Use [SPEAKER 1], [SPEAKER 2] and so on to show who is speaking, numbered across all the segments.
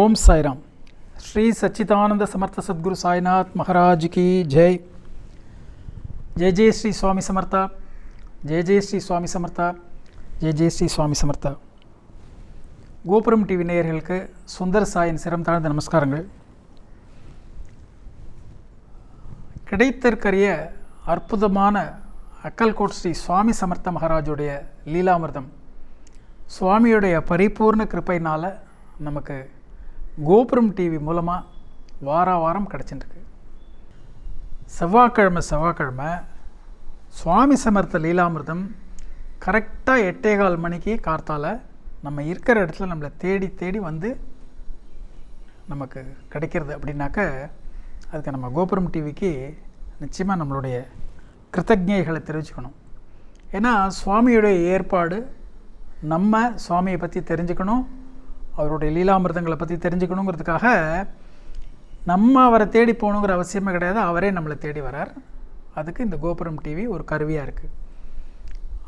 [SPEAKER 1] ஓம் சாய்ராம். ஸ்ரீ சச்சிதானந்த சமர்த்த சத்குரு சாய்நாத் மகாராஜ் கி ஜெய். ஜெய் ஜெய் ஸ்ரீ சுவாமி சமர்த்தா. ஜெய் ஜெய் ஸ்ரீ சுவாமி சமர்த்தா. ஜெய் ஜெய் ஸ்ரீ சுவாமி சமர்த்தா. கோபுரம் டிவி நேயர்களுக்கு சுந்தர் சாயின் சிரம் தாழ்ந்த நமஸ்காரங்கள். கிடைத்திருக்கிற அற்புதமான அக்கல்கோட் ஸ்ரீ சுவாமி சமர்த்த மகாராஜுடைய லீலாமிர்தம். சுவாமியுடைய பரிபூர்ண கிருப்பைனால் நமக்கு கோபுரம் டிவி மூலமாக வார வாரம் கிடச்சிட்டுருக்கு செவ்வாய்க்கிழமை செவ்வாய்க்கிழமை சுவாமி சமர்த்த லீலாமிர்தம் கரெக்டாக எட்டே கால் மணிக்கு கார்த்தால் நம்ம இருக்கிற இடத்துல நம்மளை தேடி தேடி வந்து நமக்கு கிடைக்கிறது அப்படின்னாக்க அதுக்கு நம்ம கோபுரம் டிவிக்கு நிச்சயமாக நம்மளுடைய கிருத்தஜைகளை தெரிவிச்சுக்கணும். ஏன்னா சுவாமியுடைய ஏற்பாடு நம்ம சுவாமியை பற்றி தெரிஞ்சுக்கணும். அவருடைய லீலாமிர்தங்களை பற்றி தெரிஞ்சுக்கணுங்கிறதுக்காக நம்ம அவரை தேடி போகணுங்கிற அவசியமே கிடையாது. அவரே நம்மளை தேடி வரார். அதுக்கு இந்த கோபுரம் டிவி ஒரு கருவியாக இருக்குது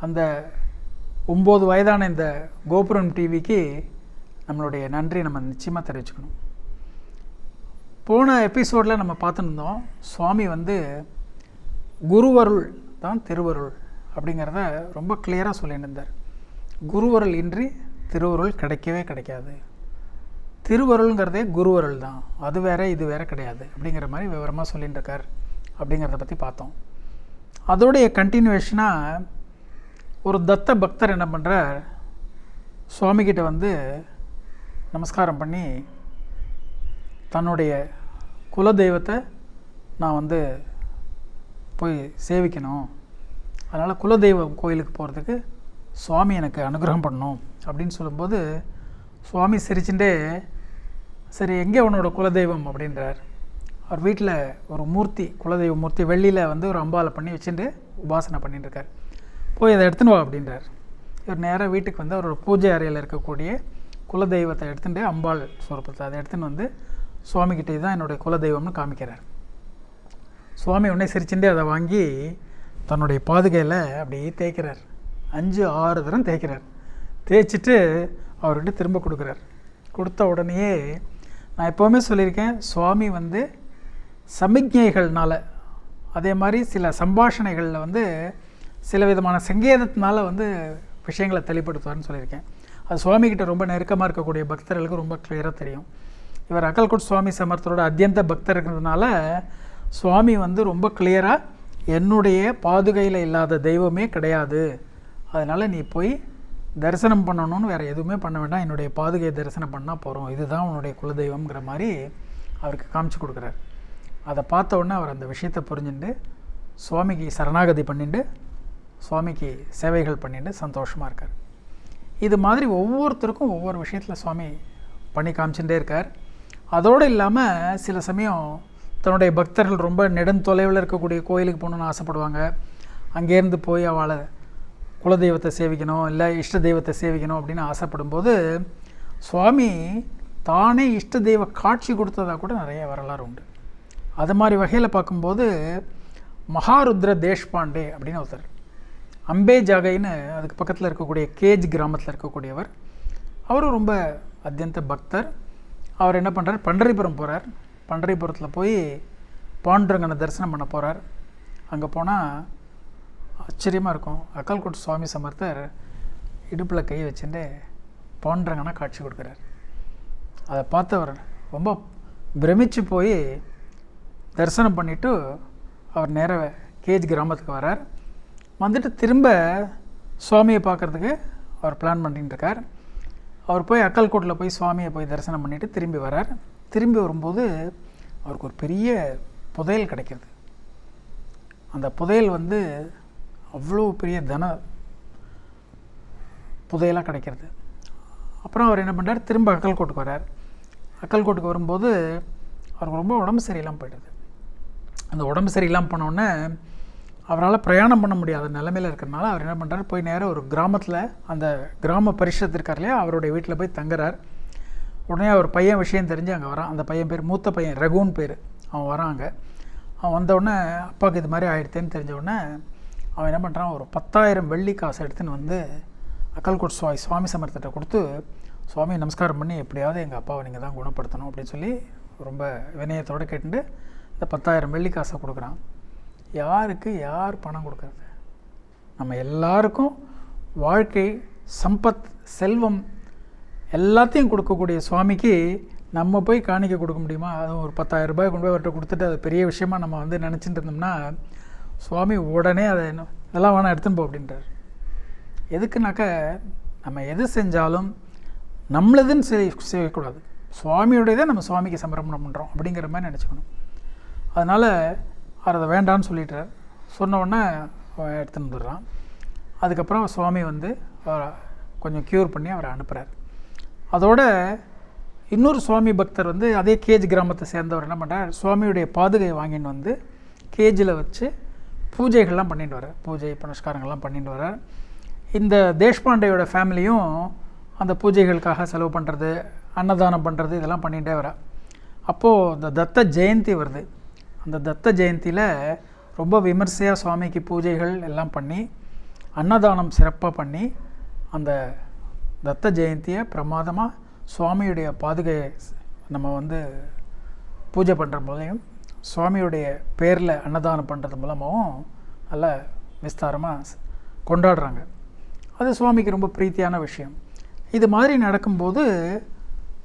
[SPEAKER 1] அந்த ஒம்பது வயதான இந்த கோபுரம் டிவிக்கு நம்மளுடைய நன்றி நம்ம நிச்சயமாக தெரிவிச்சுக்கணும். போன எபிசோடில் நம்ம பார்த்துருந்தோம் சுவாமி வந்து குருவருள் தான் திருவருள் அப்படிங்கிறத ரொம்ப கிளியராக சொல்லியிருந்தார். குருவருள் இன்றி திருவருள் கிடைக்கவே கிடைக்காது. திருவருள்ங்கிறதே குருவருள் தான் அது வேற இது வேற கிடையாது. அப்படிங்கிற மாதிரி விவரமாக சொல்லிட்டு இருக்கார் அப்படிங்கிறத பற்றி பார்த்தோம். அதோடைய கண்டினியூவேஷனாக ஒரு தத்த பக்தர் என்ன பண்ணுறார் சுவாமிகிட்ட வந்து நமஸ்காரம் பண்ணி தன்னுடைய குலதெய்வத்தை நான் வந்து போய் சேவிக்கணும். அதனால் குலதெய்வம் கோயிலுக்கு போகிறதுக்கு சுவாமி எனக்கு அனுகிரகம் பண்ணணும். அப்படின்னு சொல்லும்போது சுவாமி சிரிச்சுட்டே சரி எங்கே உன்னோட குலதெய்வம்? அப்படின்றார். அவர் வீட்டில் ஒரு மூர்த்தி குலதெய்வ மூர்த்தி வெள்ளியில் வந்து ஒரு அம்பாவில் பண்ணி வச்சுட்டு உபாசனை பண்ணிட்டுருக்கார். போய் அதை எடுத்துன்னு வா அப்படின்றார். இவர் நேராக வீட்டுக்கு வந்து அவரோட பூஜை அறையில் இருக்கக்கூடிய குலதெய்வத்தை எடுத்துகிட்டு அம்பாள் சொரப்பத்தை அதை எடுத்துன்னு வந்து சுவாமிகிட்டே தான் என்னுடைய குலதெய்வம்னு காமிக்கிறார். சுவாமி உடனே சிரிச்சுட்டே அதை வாங்கி தன்னுடைய பாதுகையில் அப்படியே தேய்க்கிறார். அஞ்சு ஆறு தரம் தேய்க்கிறார். தேய்ச்சிட்டு அவர்கிட்ட திரும்ப கொடுக்குறார். கொடுத்த உடனேயே நான் எப்போவுமே சொல்லியிருக்கேன் சுவாமி வந்து சமிக்ஞைகள்னால் அதே மாதிரி சில சம்பாஷணைகளில் வந்து சில விதமான சங்கேதத்தினால வந்து விஷயங்களை தெளிப்படுத்துவார்னு சொல்லியிருக்கேன். அது சுவாமிகிட்ட ரொம்ப நெருக்கமாக இருக்கக்கூடிய பக்தர்களுக்கு ரொம்ப கிளியராக தெரியும். இவர் அகல்கோட் சுவாமி சமர்த்தரோட அத்தியந்த பக்தர் இருக்கிறதுனால சுவாமி வந்து ரொம்ப கிளியராக என்னுடைய பாதுகையில் இல்லாத தெய்வமே கிடையாது. அதனால் நீ போய் தரிசனம் பண்ணணும்னு வேறு எதுவுமே பண்ண வேண்டாம். என்னுடைய பாதுகையை தரிசனம் பண்ணால் போகிறோம் இதுதான் உன்னுடைய குலதெய்வம்ங்கிற மாதிரி அவருக்கு காமிச்சு கொடுக்குறாரு. அதை பார்த்த உடனே அவர் அந்த விஷயத்தை புரிஞ்சுட்டு சுவாமிக்கு சரணாகதி பண்ணிட்டு சுவாமிக்கு சேவைகள் பண்ணிட்டு சந்தோஷமாக இருக்கார். இது மாதிரி ஒவ்வொருத்தருக்கும் ஒவ்வொரு விஷயத்தில் சுவாமி பண்ணி காமிச்சுட்டே இருக்கார். அதோடு இல்லாமல் சில சமயம் தன்னுடைய பக்தர்கள் ரொம்ப நெடுந்தொலைவில் இருக்கக்கூடிய கோயிலுக்கு போகணுன்னு ஆசைப்படுவாங்க. அங்கேருந்து போய் அவளை குலதெய்வத்தை சேவிக்கணும் இல்லை இஷ்ட தெய்வத்தை சேவிக்கணும் அப்படின்னு ஆசைப்படும்போது சுவாமி தானே இஷ்ட தெய்வ காட்சி கொடுத்ததாக கூட நிறைய வரலாறு உண்டு. அது மாதிரி வகையில் பார்க்கும்போது மகாருத்ர தேஷ்பாண்டே அப்படின்னு ஒருத்தர். அம்பே ஜாகைன்னு அதுக்கு பக்கத்தில் இருக்கக்கூடிய கேஜ் கிராமத்தில் இருக்கக்கூடியவர். அவரும் ரொம்ப அத்தியந்த பக்தர். அவர் என்ன பண்ணுறார் பண்டரிபுரம் போகிறார் பண்டரிபுரத்தில் போய் பாண்டுரங்கனை தரிசனம் பண்ண போகிறார் அங்கே போனால் ஆச்சரியமாக இருக்கும். அக்கல்கோட் சுவாமி சமர்த்தர் இடுப்பில் கை வச்சுட்டு போன்றங்கன்னா காட்சி கொடுக்குறார். அதை பார்த்தவர் ரொம்ப பிரமிச்சு போய் தரிசனம் பண்ணிவிட்டு அவர் நேராக கேஜ் கிராமத்துக்கு வரார். வந்துட்டு திரும்ப சுவாமியை பார்க்குறதுக்கு அவர் பிளான் பண்ணிட்டு இருக்கார். அவர் போய் அக்கல்கோட்டில் போய் சுவாமியை போய் தரிசனம் பண்ணிவிட்டு திரும்பி வரார். திரும்பி வரும்போது அவருக்கு ஒரு பெரிய புதையல் கிடைக்கிறது. அந்த புதையல் வந்து அவ்வளோ பெரிய தன புதையலாக கிடைக்கிறது. அப்புறம் அவர் என்ன பண்ணுறார் திரும்ப அக்கல்கோட்டுக்கு வரார் அக்கல்கோட்டுக்கு வரும்போது அவருக்கு ரொம்ப உடம்பு சரியில்லாமல் போயிடுது. அந்த உடம்பு சரியில்லாமல் போனோடனே அவரால் பிரயாணம் பண்ண முடியாத நிலமையில் இருக்கிறனால அவர் என்ன பண்ணுறார் போய் நேராக ஒரு கிராமத்தில் அந்த கிராம பரிஷத்து இருக்கார் இல்லையா? அவருடைய வீட்டில் போய் தங்குறார். உடனே அவர் பையன் விஷயம் தெரிஞ்சு அங்கே வரான். அந்த பையன் பேர் மூத்த பையன் ரகுன்னு பேர். அவன் வராங்க அவன் வந்தவுடனே அப்பாவுக்கு இது மாதிரி ஆகிடுத்தேன்னு தெரிஞ்ச உடனே அவன் என்ன பண்ணுறான் ஒரு பத்தாயிரம் வெள்ளி காசு எடுத்துன்னு வந்து அக்கல்கோட் சுவாமி சுவாமி சமர்த்திட்ட கொடுத்து சுவாமி நமஸ்காரம் பண்ணி எப்படியாவது எங்கள் அப்பாவை நீங்கள் தான் குணப்படுத்தணும் அப்படின்னு சொல்லி ரொம்ப வினயத்தோடு கேட்டுட்டு இந்த பத்தாயிரம் வெள்ளி காசை கொடுக்குறான். யாருக்கு யார் பணம் கொடுக்கறது? நம்ம எல்லாருக்கும் வாழ்க்கை சம்பத் செல்வம் எல்லாத்தையும் கொடுக்கக்கூடிய சுவாமிக்கு நம்ம போய் காணிக்க கொடுக்க முடியுமா? அதுவும் ஒரு பத்தாயிரம் ரூபாய் கொண்டு போய் அவர்கிட்ட கொடுத்துட்டு அது பெரிய விஷயமா நம்ம வந்து நினச்சிட்டு இருந்தோம்னா சுவாமி உடனே அதை என்ன இதெல்லாம் வேணாம் எடுத்துன்னு போ அப்படின்றார். எதுக்குனாக்க நம்ம எது செஞ்சாலும் நம்மளதுன்னு செய் செய்யக்கூடாது. சுவாமியுடையதை நம்ம சுவாமிக்கு சமர்ப்பணம் பண்ணுறோம் அப்படிங்கிற மாதிரி நினச்சிக்கணும். அதனால் அவர் அதை வேண்டான்னு சொல்லிட்டார். சொன்ன உடனே எடுத்துன்னு வந்துடுறான். அதுக்கப்புறம் சுவாமி வந்து கொஞ்சம் க்யூர் பண்ணி அவரை அனுப்புகிறார் அதோட இன்னொரு சுவாமி பக்தர் வந்து அதே கேஜ் கிராமத்தை சேர்ந்தவர் என்ன பண்ணுறார் சுவாமியுடைய பாதுகை வாங்கின்னு வந்து கேஜில் வச்சு பூஜைகள்லாம் பண்ணிட்டு வரார் பூஜை புனஸ்காரங்கள்லாம் பண்ணிட்டு வரார் இந்த தேஷ்பாண்டேயோட ஃபேமிலியும் அந்த பூஜைகளுக்காக செலவு பண்ணுறது அன்னதானம் பண்ணுறது இதெல்லாம் பண்ணிகிட்டே வரா அப்போது இந்த தத்த ஜெயந்தி வருது. அந்த தத்த ஜெயந்தியில் ரொம்ப விமர்சையாக சுவாமிக்கு பூஜைகள் எல்லாம் பண்ணி அன்னதானம் சிறப்பாக பண்ணி அந்த தத்த ஜெயந்தியை பிரமாதமாக சுவாமியுடைய பாதுகையை நம்ம வந்து பூஜை பண்ணுற போதையும் சுவாமியுடைய பேரில் அன்னதானம் பண்ணுறது மூலமாகவும் நல்ல விஸ்தாரமாக கொண்டாடுறாங்க. அது சுவாமிக்கு ரொம்ப பிரீத்தியான விஷயம். இது மாதிரி நடக்கும்போது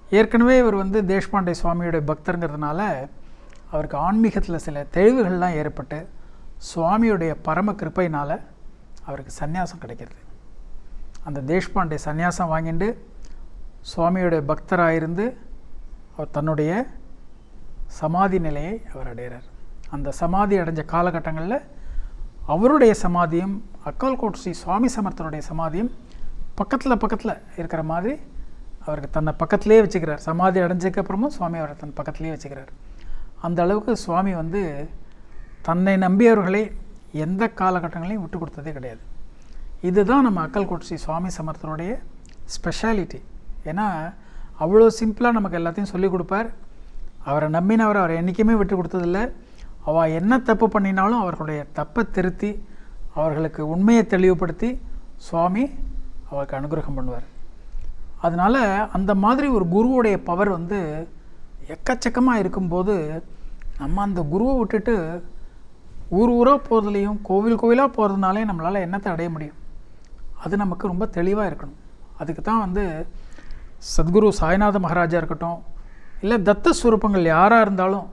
[SPEAKER 1] ஏற்கனவே இவர் வந்து தேஷ்பாண்டே சுவாமியுடைய பக்தருங்கிறதுனால அவருக்கு ஆன்மீகத்தில் சில தெளிவுகள்லாம் ஏற்பட்டு சுவாமியுடைய பரம கிருப்பையினால் அவருக்கு சந்நியாசம் கிடைக்கிறது. அந்த தேஷ்பாண்டே சந்நியாசம் வாங்கிட்டு சுவாமியுடைய பக்தராக இருந்து அவர் தன்னுடைய சமாதி நிலையை அவர் அடைகிறார். அந்த சமாதி அடைஞ்ச காலகட்டங்களில் அவருடைய சமாதியும் அக்கல்கோட் ஸ்ரீ சுவாமி சமர்த்தருடைய சமாதியும் பக்கத்தில் பக்கத்தில் இருக்கிற மாதிரி அவருக்கு தன்னை பக்கத்துலேயே வச்சுக்கிறார். சமாதி அடைஞ்சதுக்கப்புறமும் சுவாமி அவரை தன் பக்கத்துலேயே வச்சுக்கிறார். அந்த அளவுக்கு சுவாமி வந்து தன்னை நம்பியவர்களை எந்த காலகட்டங்களையும் விட்டு கொடுத்ததே கிடையாது. இதுதான் நம்ம அக்கல்கோட் ஸ்ரீ சுவாமி சமர்த்தருடைய ஸ்பெஷாலிட்டி ஏன்னா அவ்வளோ சிம்பிளாக நமக்கு எல்லாத்தையும் சொல்லிக் கொடுப்பார். அவரை நம்பினவர் அவரை என்றைக்குமே விட்டு கொடுத்ததில்ல. அவள் என்ன தப்பு பண்ணினாலும் அவர்களுடைய தப்பை திருத்தி அவர்களுக்கு உண்மையை தெளிவுபடுத்தி சுவாமி அவருக்கு அனுகிரகம் பண்ணுவார். அதனால் அந்த மாதிரி ஒரு குருவுடைய பவர் வந்து எக்கச்சக்கமாக இருக்கும்போது நம்ம அந்த குருவை விட்டுட்டு ஊர் ஊராக போகிறதுலையும் கோவில் கோவிலாக போகிறதுனாலே நம்மளால் என்னத்தை அடைய முடியும்? அது நமக்கு ரொம்ப தெளிவாக இருக்கணும். அதுக்கு தான் வந்து சத்குரு சாய்நாத மகாராஜா இருக்கட்டும் இல்லை தத்த ஸ்வரூபங்கள் யாராக இருந்தாலும்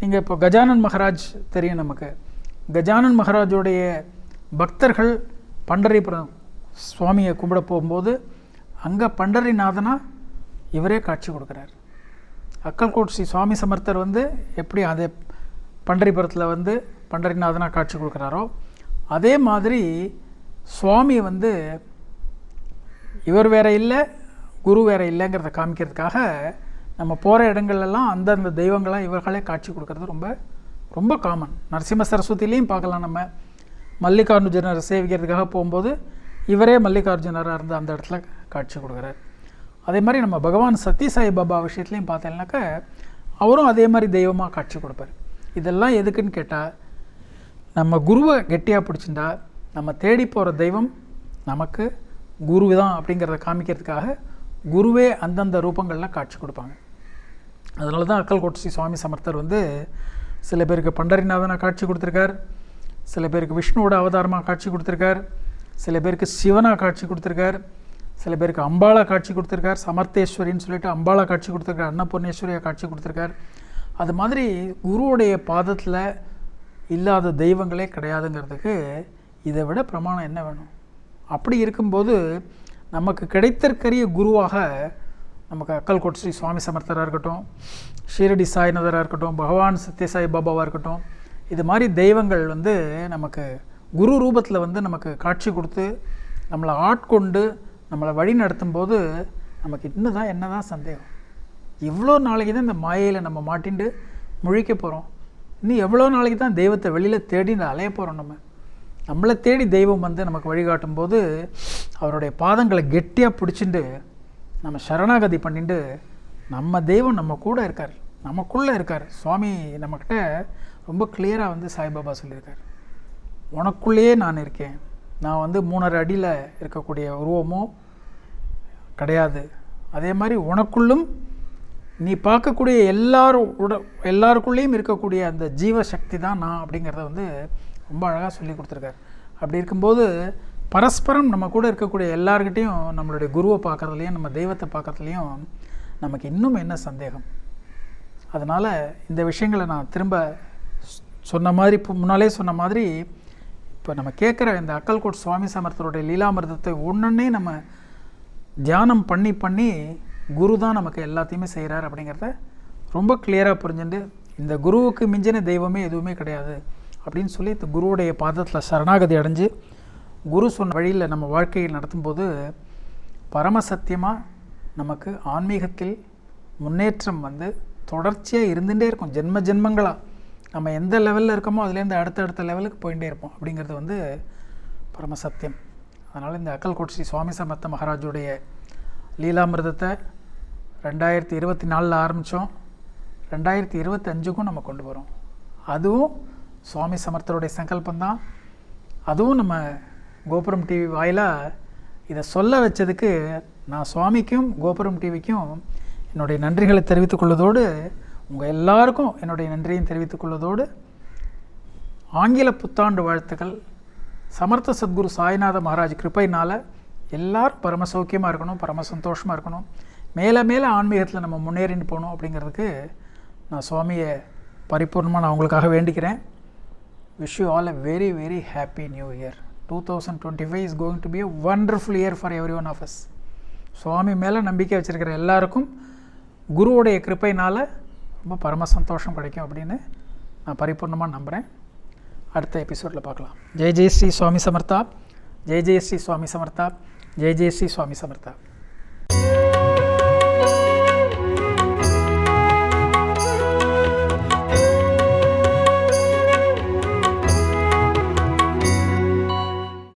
[SPEAKER 1] நீங்கள் இப்போ கஜானன் மகராஜ் தெரியும் நமக்கு. கஜானன் மகராஜோடைய பக்தர்கள் பண்டரிபுரம் சுவாமியை கும்பிட போகும்போது அங்கே பண்டரிநாதனாக இவரே காட்சி கொடுக்குறார். அக்கல்கோட் ஸ்ரீ சுவாமி சமர்த்தர் வந்து எப்படி அதே பண்டரிபுரத்தில் வந்து பண்டரிநாதனாக காட்சி கொடுக்குறாரோ அதே மாதிரி சுவாமி வந்து இவர் வேற இல்லை குரு வேற இல்லைங்கிறத காமிக்கிறதுக்காக நம்ம போகிற இடங்கள்லாம் அந்தந்த தெய்வங்களாக இவர்களே காட்சி கொடுக்கறது ரொம்ப ரொம்ப காமன் நரசிம்ம சரஸ்வதியிலையும் பார்க்கலாம் நம்ம. மல்லிகார்ஜுனரை சேவிக்கிறதுக்காக போகும்போது இவரே மல்லிகார்ஜுனராக இருந்து அந்த இடத்துல காட்சி கொடுக்குறார். அதே மாதிரி நம்ம பகவான் சத்யசாய் பாபா விஷயத்துலையும் பார்த்தேன்னாக்கா அவரும் அதே மாதிரி தெய்வமாக காட்சி கொடுப்பார். இதெல்லாம் எதுக்குன்னு கேட்டால் நம்ம குருவை கெட்டியாக பிடிச்சிருந்தா நம்ம தேடி போகிற தெய்வம் நமக்கு குரு தான் அப்படிங்கிறத காமிக்கிறதுக்காக குருவே அந்தந்த ரூபங்களில் காட்சி கொடுப்பாங்க. அதனால தான் அக்கல்கோட் ஸ்ரீ சுவாமி சமர்த்தர் வந்து சில பேருக்கு பண்டரிநாதனாக காட்சி கொடுத்துருக்கார். சில பேருக்கு விஷ்ணுவோட அவதாரமாக காட்சி கொடுத்துருக்கார். சில பேருக்கு சிவனாக காட்சி கொடுத்துருக்கார். சில பேருக்கு அம்பாளா காட்சி கொடுத்துருக்கார். சமர்த்தேஸ்வரின்னு சொல்லிட்டு அம்பாளா காட்சி கொடுத்துருக்கார். அன்னபூர்ணேஸ்வரியாக காட்சி கொடுத்துருக்கார். அது மாதிரி குருவுடைய பாதத்தில் இல்லாத தெய்வங்களே கிடையாதுங்கிறதுக்கு இதை விட பிரமாணம் என்ன வேணும்? அப்படி இருக்கும்போது நமக்கு கிடைத்திருக்கிற குருவாக நமக்கு அக்கல்கோட் ஸ்ரீ சுவாமி சமர்த்தராக இருக்கட்டும் ஷீரடி சாய்நாதராக இருக்கட்டும் பகவான் சத்யசாய் பாபாவாக இருக்கட்டும் இது மாதிரி தெய்வங்கள் வந்து நமக்கு குரு ரூபத்தில் வந்து நமக்கு காட்சி கொடுத்து நம்மளை ஆட்கொண்டு நம்மளை வழி நடத்தும் போது நமக்கு இன்னும் தான் என்ன தான் சந்தேகம். இவ்வளோ நாளைக்கு தான் இந்த மாயையில் நம்ம மாட்டிண்டு முழிக்க போகிறோம் இன்னும் எவ்வளோ நாளைக்கு தான் தெய்வத்தை வெளியில் தேடின்னு அலைய போகிறோம் நம்ம? நம்மளை தேடி தெய்வம் வந்து நமக்கு வழிகாட்டும் போது அவருடைய பாதங்களை கெட்டியாக பிடிச்சிட்டு நம்ம சரணாகதி பண்ணிட்டு நம்ம தெய்வம் நம்ம கூட இருக்கார் நமக்குள்ளே இருக்கார். சுவாமி நம்மக்கிட்ட ரொம்ப கிளியராக வந்து சாய்பாபா சொல்லியிருக்கார். உனக்குள்ளேயே நான் இருக்கேன். நான் வந்து மூணரை அடியில் இருக்கக்கூடிய உருவமோ கிடையாது. அதே மாதிரி உனக்குள்ளும் நீ பார்க்கக்கூடிய எல்லாரும் உட எல்லாருக்குள்ளேயும் இருக்கக்கூடிய அந்த ஜீவ சக்தி தான் நான் அப்படிங்கிறத வந்து ரொம்ப அழகாக சொல்லி கொடுத்துருக்காரு. அப்படி இருக்கும்போது பரஸ்பரம் நம்ம கூட இருக்கக்கூடிய எல்லார்கிட்டேயும் நம்மளுடைய குருவை பார்க்குறதுலையும் நம்ம தெய்வத்தை பார்க்குறதுலையும் நமக்கு இன்னும் என்ன சந்தேகம்? அதனால் இந்த விஷயங்களை நான் திரும்ப சொன்ன மாதிரி இப்போ முன்னாலே சொன்ன மாதிரி இப்போ நம்ம கேட்குற இந்த அக்கல்கோட் சுவாமி சமர்த்தருடைய லீலாமிர்தத்தை ஒன்றுன்னே நம்ம தியானம் பண்ணி பண்ணி குரு தான் நமக்கு எல்லாத்தையுமே செய்கிறார் அப்படிங்கிறத ரொம்ப கிளியராக புரிஞ்சுட்டு இந்த குருவுக்கு மிஞ்சின தெய்வமே எதுவுமே கிடையாது அப்படின்னு சொல்லி இந்த குருவுடைய பாதத்தில் சரணாகதி அடைஞ்சு குரு சொன்ன வழியில் நம்ம வாழ்க்கையில் நடத்தும்போது பரமசத்தியமாக நமக்கு ஆன்மீகத்தில் முன்னேற்றம் வந்து தொடர்ச்சியாக இருந்துகிட்டே இருக்கும். ஜென்ம ஜென்மங்களாக நம்ம எந்த லெவலில் இருக்கோமோ அதுலேருந்து அடுத்தடுத்த லெவலுக்கு போயிட்டே இருப்போம். அப்படிங்கிறது வந்து பரமசத்தியம் அதனால் இந்த அக்கல்கோட் ஸ்ரீ சுவாமி சமர்த்த மகாராஜுடைய லீலாமிர்தத்தை ரெண்டாயிரத்தி இருபத்தி நாலில் ஆரம்பித்தோம் ரெண்டாயிரத்தி இருபத்தஞ்சுக்கும் நம்ம கொண்டு வரோம். அதுவும் சுவாமி சமர்த்தருடைய சங்கல்பந்தான் அதுவும் நம்ம கோபுரம் டிவி வாயிலாக இதை சொல்ல வச்சதுக்கு நான் சுவாமிக்கும் கோபுரம் டிவிக்கும் என்னுடைய நன்றிகளை தெரிவித்துக் கொள்வதோடு உங்கள் எல்லாருக்கும் என்னுடைய நன்றியும் தெரிவித்துக் கொள்வதோடு ஆங்கில புத்தாண்டு வாழ்த்துக்கள். சமர்த்த சத்குரு சாய்நாத மகாராஜ் கிருப்பையினால் எல்லாரும் பரம சௌக்கியமாக இருக்கணும் பரம சந்தோஷமாக இருக்கணும். மேலே மேலே ஆன்மீகத்தில் நம்ம முன்னேறின்னு போகணும் அப்படிங்கிறதுக்கு நான் சுவாமியை பரிபூர்ணமாக நான் உங்களுக்காக வேண்டிக்கிறேன். Wish you all a very very happy new year two thousand twenty five is going to be wonderful year for everyone of us சுவாமி மேலே நம்பிக்கை வச்சுருக்கிற எல்லாருக்கும் குருவுடைய கிருப்பைனால் ரொம்ப பரம சந்தோஷம் கிடைக்கும் அப்படின்னு நான் பரிபூர்ணமாக நம்புகிறேன் அடுத்த எபிசோடில் பார்க்கலாம். ஜெய் ஜெய் ஸ்ரீ சுவாமி சமர்த்தா. ஜெய் ஜெய் ஸ்ரீ சுவாமி சமர்த்தா. ஜெய் ஜெய் ஸ்ரீ சுவாமி சமர்த்தா.